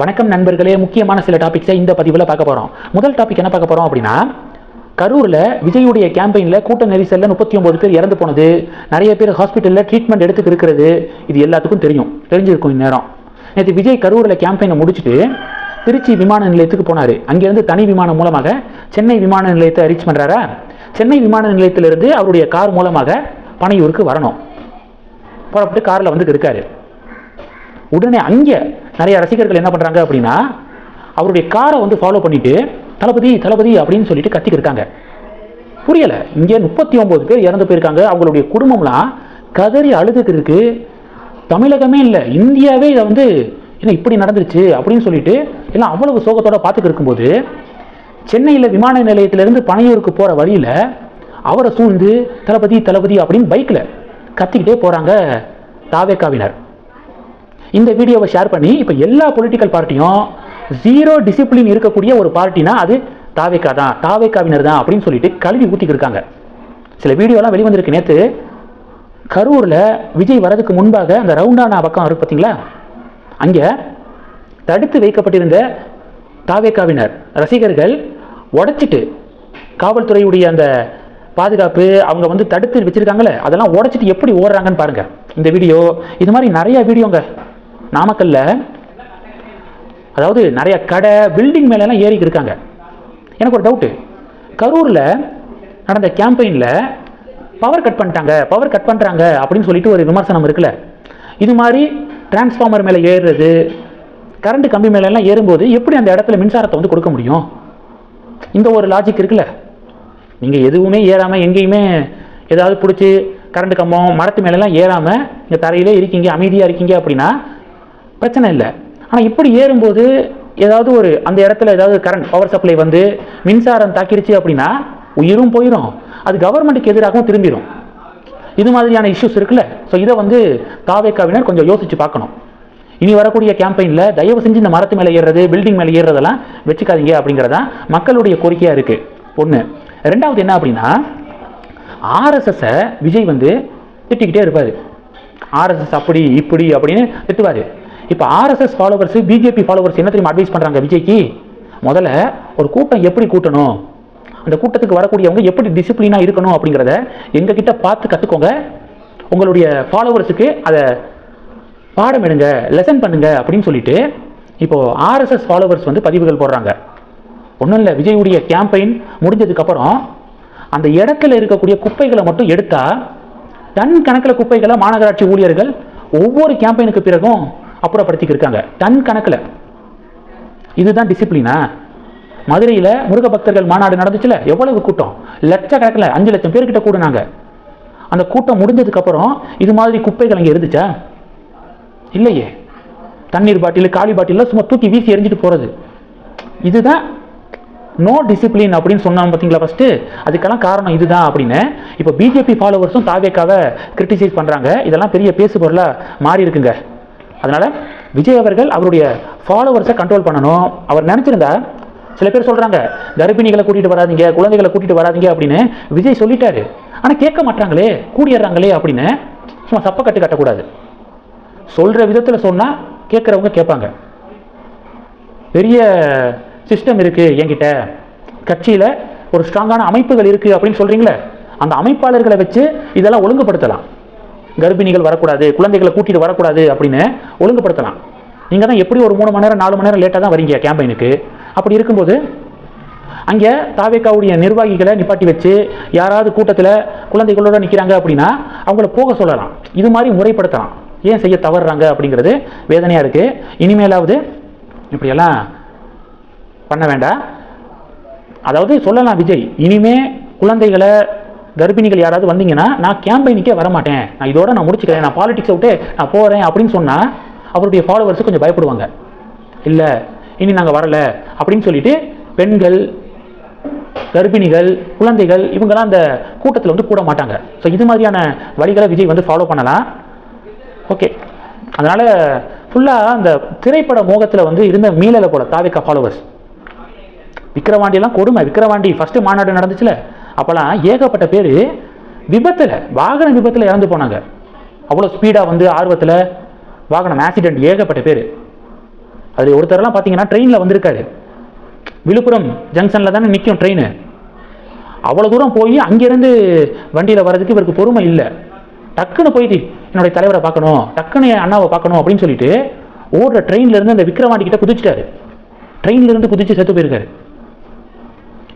வணக்கம் நண்பர்களே முக்கியமான சில டாபிக்ஸை இந்த பதிவில் பார்க்க போகிறோம் முதல் டாபிக் என்ன பார்க்க போகிறோம் அப்படின்னா கரூரில் விஜயுடைய கேம்பெயினில் கூட்ட நெரிசலில் முப்பத்தி ஒம்பது பேர் இறந்து போனது நிறைய பேர் ஹாஸ்பிட்டலில் ட்ரீட்மெண்ட் எடுத்துக்கு இருக்கிறது இது எல்லாத்துக்கும் தெரியும் தெரிஞ்சிருக்கும் இந்நேரம். நேற்று விஜய் கரூரில் கேம்பெயினை முடிச்சுட்டு திருச்சி விமான நிலையத்துக்கு போனார். அங்கேருந்து தனி விமானம் மூலமாக சென்னை விமான நிலையத்தை ரீச் பண்ணுறாரா சென்னை விமான நிலையத்திலிருந்து அவருடைய கார் மூலமாக பனையூருக்கு வரணும். புறப்பட்டு காரில் வந்துட்டு இருக்காரு. உடனே அங்கே நிறைய ரசிகர்கள் என்ன பண்ணுறாங்க அப்படின்னா அவருடைய காரை வந்து ஃபாலோ பண்ணிட்டு தளபதி தளபதி அப்படின்னு சொல்லிட்டு கத்திக்கிருக்காங்க புரியலை. இங்கே முப்பத்தி ஒம்பது பேர் இறந்து போயிருக்காங்க. அவங்களுடைய குடும்பம்லாம் கதறி அழுதுக்கு தமிழகமே இல்லை. இந்தியாவே இதை வந்து என்ன இப்படி நடந்துருச்சு அப்படின்னு சொல்லிட்டு எல்லாம் அவ்வளவு சோகத்தோட பார்த்துட்டு இருக்கும்போது சென்னையில் விமான நிலையத்திலேருந்து பனையூருக்கு போகிற வழியில் அவரை சூழ்ந்து தளபதி தளபதி அப்படின்னு பைக்கில் கத்திக்கிட்டே போகிறாங்க தாவேக்காவினர். இந்த வீடியோவை ஷேர் பண்ணி இப்போ எல்லா பொலிட்டிக்கல் பார்ட்டியும் ஜீரோ டிசிப்ளின் இருக்கக்கூடிய ஒரு பார்ட்டினா அது தாவேக்கா தான் தாவேக்காவினர் தான் அப்படின்னு சொல்லிட்டு கல்வி ஊற்றிக்கிருக்காங்க சில வீடியோலாம் வெளிவந்திருக்கு நேற்று கரூரில் விஜய் வரதுக்கு முன்பாக அந்த ரவுண்டானா பக்கம் இருக்கு பார்த்தீங்களா அங்கே தடுத்து வைக்கப்பட்டிருந்த தாவேக்காவினர் ரசிகர்கள் உடைச்சிட்டு காவல்துறையுடைய அந்த பாதுகாப்பு அவங்க வந்து தடுத்து வச்சுருக்காங்களே அதெல்லாம் உடைச்சிட்டு எப்படி ஓடுறாங்கன்னு பாருங்கள் இந்த வீடியோ இது மாதிரி நிறையா வீடியோங்க. நாமக்கல்ல அதாவது நிறைய கடை பில்டிங் மேலெல்லாம் ஏறிக்கு இருக்காங்க எனக்கு ஒரு டவுட்டு கரூரில் நடந்த கேம்பெயினில் பவர் கட் பண்ணிட்டாங்க பவர் கட் பண்ணுறாங்க அப்படின்னு சொல்லிட்டு ஒரு விமர்சனம் இருக்குல்ல. இது மாதிரி டிரான்ஸ்ஃபார்மர் மேலே ஏறுறது கரண்ட் கம்பி மேல எல்லாம் ஏறும்போது எப்படி அந்த இடத்துல மின்சாரத்தை வந்து கொடுக்க முடியும்? இந்த ஒரு லாஜிக் இருக்குல்ல. நீங்கள் எதுவுமே ஏறாமல் எங்கேயுமே ஏதாவது பிடிச்சி கரண்ட் கம்பம் மரத்து மேலெல்லாம் ஏறாமல் இங்கே தரையிலே இருக்கீங்க அமைதியாக இருக்கீங்க அப்படின்னா பிரச்சனை இல்லை. ஆனால் இப்படி ஏறும்போது ஏதாவது ஒரு அந்த இடத்துல ஏதாவது கரண்ட் பவர் சப்ளை வந்து மின்சாரம் தாக்கிடுச்சு அப்படின்னா உயிரும் போயிடும் அது கவர்மெண்ட்டுக்கு எதிராகவும் திரும்பிடும் இது மாதிரியான இஷ்யூஸ் இருக்குல்ல. ஸோ இதை வந்து தாவேக்காவினர் கொஞ்சம் யோசிச்சு பார்க்கணும். இனி வரக்கூடிய கேம்பெயினில் தயவு செஞ்சு இந்த மரத்து மேலே ஏறுறது பில்டிங் மேலே ஏறுறதெல்லாம் வச்சுக்காதீங்க அப்படிங்கிறதா மக்களுடைய கோரிக்கையாக இருக்குது ஒன்று ரெண்டாவது என்ன அப்படின்னா ஆர்எஸ்எஸ்ஸை விஜய் வந்து திட்டிக்கிட்டே இருப்பார். ஆர்எஸ்எஸ் அப்படி இப்படி அப்படின்னு திட்டுவார். இப்போ ஆர்எஸ்எஸ் ஃபாலோவர்ஸ் பிஜேபி ஃபாலோவர்ஸ் என்ன தெரியுமா அட்வைஸ் பண்ணுறாங்க விஜய்க்கு? முதல்ல ஒரு கூட்டம் எப்படி கூட்டணும்? அந்த கூட்டத்துக்கு வரக்கூடியவங்க எப்படி டிசிப்ளினாக இருக்கணும் அப்படிங்கிறத எங்ககிட்ட பார்த்து கற்றுக்கோங்க உங்களுடைய ஃபாலோவர்ஸுக்கு அதை பாடம் எடுங்க லெசன் பண்ணுங்க அப்படின்னு சொல்லிட்டு இப்போது ஆர்எஸ்எஸ் ஃபாலோவர்ஸ் வந்து பதிவுகள் போடுறாங்க. ஒன்றும் இல்லை விஜயுடைய கேம்பெயின் முடிஞ்சதுக்கப்புறம் அந்த இடத்துல இருக்கக்கூடிய குப்பைகளை மட்டும் எடுத்தால் டன் கணக்கில் குப்பைகளை மாநகராட்சி ஊழியர்கள் ஒவ்வொரு கேம்பெயினுக்கு பிறகும் அப்புறப்படுத்திக்கிருக்காங்க. டன் கணக்கில். இதுதான் டிசிப்ளினா மதுரையில் முருக பக்தர்கள் மாநாடு நடந்துச்சுல? எவ்வளவு கூட்டம்? லட்சக்கணக்கில் அஞ்சு லட்சம் பேர்கிட்ட கூடுனாங்க. அந்த கூட்டம் முடிஞ்சதுக்கப்புறம் இது மாதிரி குப்பைகள் அங்கே இருந்துச்சா? இல்லையே. தண்ணீர் பாட்டில் காலி பாட்டிலில் சும்மா தூக்கி வீசி எரிஞ்சிட்டு போகிறது இதுதான் நோ டிசிப்ளின் அப்படின்னு சொன்னாங்க பார்த்தீங்களா ஃபஸ்ட்டு அதுக்கெல்லாம் காரணம் இதுதான் அப்படின்னு. இப்போ பிஜேபி ஃபாலோவர்ஸும் தாவேக்காவை கிரிட்டிசைஸ் பண்ணுறாங்க இதெல்லாம் பெரிய பேசு பொருளாக மாறி இருக்குங்க. அதனால் விஜய் அவர்கள் அவருடைய ஃபாலோவர்ஸை கண்ட்ரோல் பண்ணணும். அவர் நினச்சிருந்தா சில பேர் சொல்கிறாங்க கர்ப்பிணிகளை கூட்டிகிட்டு வராதீங்க குழந்தைகளை கூட்டிகிட்டு வராதீங்க அப்படின்னு விஜய் சொல்லிட்டாரு. ஆனால் கேட்க மாட்டாங்களே கூடிடுறாங்களே அப்படின்னு சும்மா சப்ப கட்டு கட்டக்கூடாது. சொல்கிற விதத்தில் சொன்னால் கேட்குறவங்க கேட்பாங்க. பெரிய சிஸ்டம் இருக்குது என்கிட்ட. கட்சியில் ஒரு ஸ்ட்ராங்கான அமைப்புகள் இருக்குது அப்படின்னு சொல்கிறீங்களே அந்த அமைப்பாளர்களை வச்சு இதெல்லாம் ஒழுங்குபடுத்தலாம். கர்ப்பிணிகள் வரக்கூடாது குழந்தைகளை கூட்டிகிட்டு வரக்கூடாது அப்படின்னு ஒழுங்குபடுத்தலாம். நீங்கள் தான் எப்படி ஒரு மூணு மணி நேரம் நாலு மணி நேரம் லேட்டாக தான் வரீங்க கேம்பெயினுக்கு? அப்படி இருக்கும்போது அங்கே தாவேக்காவுடைய நிர்வாகிகளை நிப்பாட்டி வச்சு யாராவது கூட்டத்தில் குழந்தைகளோட நிற்கிறாங்க அப்படின்னா அவங்கள போக சொல்லலாம். இது மாதிரி முறைப்படுத்தலாம். ஏன் செய்ய தவறுறாங்க அப்படிங்கிறது வேதனையாக இருக்குது இனிமேலாவது இப்படியெல்லாம் பண்ண வேண்டாம். அதாவது சொல்லலாம் விஜய் இனிமே குழந்தைகளை கர்ப்பிணிகள் யாராவது வந்தீங்கன்னா நான் கேம்பெயினுக்கே வரமாட்டேன். நான் இதோட நான் முடிச்சுக்கிறேன். நான் பாலிடிக்ஸை விட்டு நான் போகிறேன் அப்படின்னு சொன்னால் அவருடைய ஃபாலோவர்ஸ் கொஞ்சம் பயப்படுவாங்க. இல்லை இனி நாங்கள் வரலை அப்படின்னு சொல்லிட்டு பெண்கள் கர்ப்பிணிகள் குழந்தைகள் இவங்கெல்லாம் அந்த கூட்டத்தில் வந்து கூட மாட்டாங்க. ஸோ இது மாதிரியான வழிகளை விஜய் வந்து ஃபாலோ பண்ணலாம். ஓகே அதனால் ஃபுல்லாக அந்த திரைப்பட மோகத்தில் வந்து இருந்த மீளலை போல தாவிக்கா ஃபாலோவர்ஸ் விக்ரவாண்டியெல்லாம் கொடுமை. விக்ரவாண்டி ஃபஸ்ட்டு மாநாடு நடந்துச்சுல? அப்போல்லாம் ஏகப்பட்ட பேர் விபத்தில் வாகன விபத்தில் இறந்து போனாங்க. அவ்வளோ ஸ்பீடாக வந்து ஆர்வத்தில் வாகனம் ஆக்சிடெண்ட் ஏகப்பட்ட பேர். அதில் ஒருத்தரெல்லாம் பார்த்தீங்கன்னா ட்ரெயினில் வந்திருக்காரு. விழுப்புரம் ஜங்ஷனில் தானே நிற்கும் ட்ரெயின் அவ்வளோ தூரம் போய் அங்கேருந்து வண்டியில் வர்றதுக்கு இவருக்கு பொறுமை இல்லை. டக்குன்னு போயிட்டு என்னுடைய தலைவரை பார்க்கணும் டக்குன்னு என் அண்ணாவை பார்க்கணும் அப்படின்னு சொல்லிட்டு ஓடுற ட்ரெயின்லேருந்து அந்த விக்ரவாண்டி கிட்ட குதிச்சிட்டாரு ட்ரெயின்லேருந்து குதிச்சு செத்து போயிருக்காரு.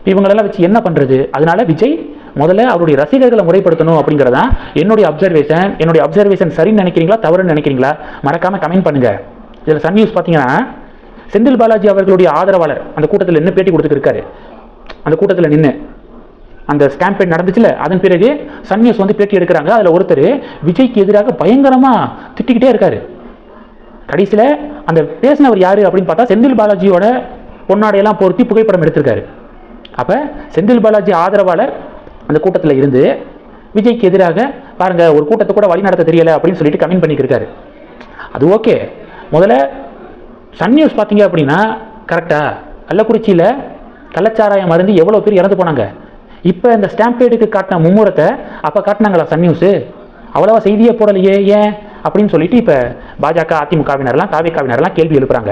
இவங்களெல்லாம் வச்சு என்ன பண்ணுறது அதனால விஜய் முதல்ல அவருடைய ரசிகர்களை முறைப்படுத்தணும் அப்படிங்கிறதான் என்னுடைய அப்சர்வேஷன் என்னுடைய அப்சர்வேஷன் சரின்னு நினைக்கிறீங்களா தவறுன்னு நினைக்கிறீங்களா? மறக்காமல் கமெண்ட் பண்ணுங்கள் இதில் சன் நியூஸ் பார்த்தீங்கன்னா செந்தில் பாலாஜி அவர்களுடைய ஆதரவாளர் அந்த கூட்டத்தில் நின்று பேட்டி கொடுத்துருக்காரு அந்த கூட்டத்தில் நின்று அந்த ஸ்கேம்பேட் நடந்துச்சுல அதன் பிறகு சன் நியூஸ் வந்து பேட்டி எடுக்கிறாங்க. அதில் ஒருத்தர் விஜய்க்கு எதிராக பயங்கரமாக திட்டிக்கிட்டே இருக்காரு. கடைசியில் அந்த பேசினவர் யார் அப்படின்னு பார்த்தா செந்தில் பாலாஜியோட பொன்னாடையெல்லாம் பொருத்தி புகைப்படம் எடுத்திருக்காரு. அப்போ செந்தில் பாலாஜி ஆதரவாளர் அந்த கூட்டத்தில் இருந்து விஜய்க்கு எதிராக பாருங்கள் ஒரு கூட்டத்தை கூட வழி நடத்த தெரியலை அப்படின்னு சொல்லிட்டு கமெண்ட் பண்ணியிருக்காரு அது ஓகே முதல்ல சன் நியூஸ் பார்த்தீங்க அப்படின்னா கரெக்டாக கள்ளக்குறிச்சியில் கள்ளச்சாராயம் மருந்து எவ்வளோ பேர் இறந்து போனாங்க? இப்போ இந்த ஸ்டாம்பேடுக்கு காட்டின மும்முரத்தை அப்போ காட்டினாங்களா சன் நியூஸு அவ்வளோவா செய்தியே போடலையே ஏன்? அப்படின்னு சொல்லிட்டு இப்போ பாஜக அதிமுகவினர்லாம் தாவேக்காவினர்லாம் கேள்வி எழுப்புறாங்க.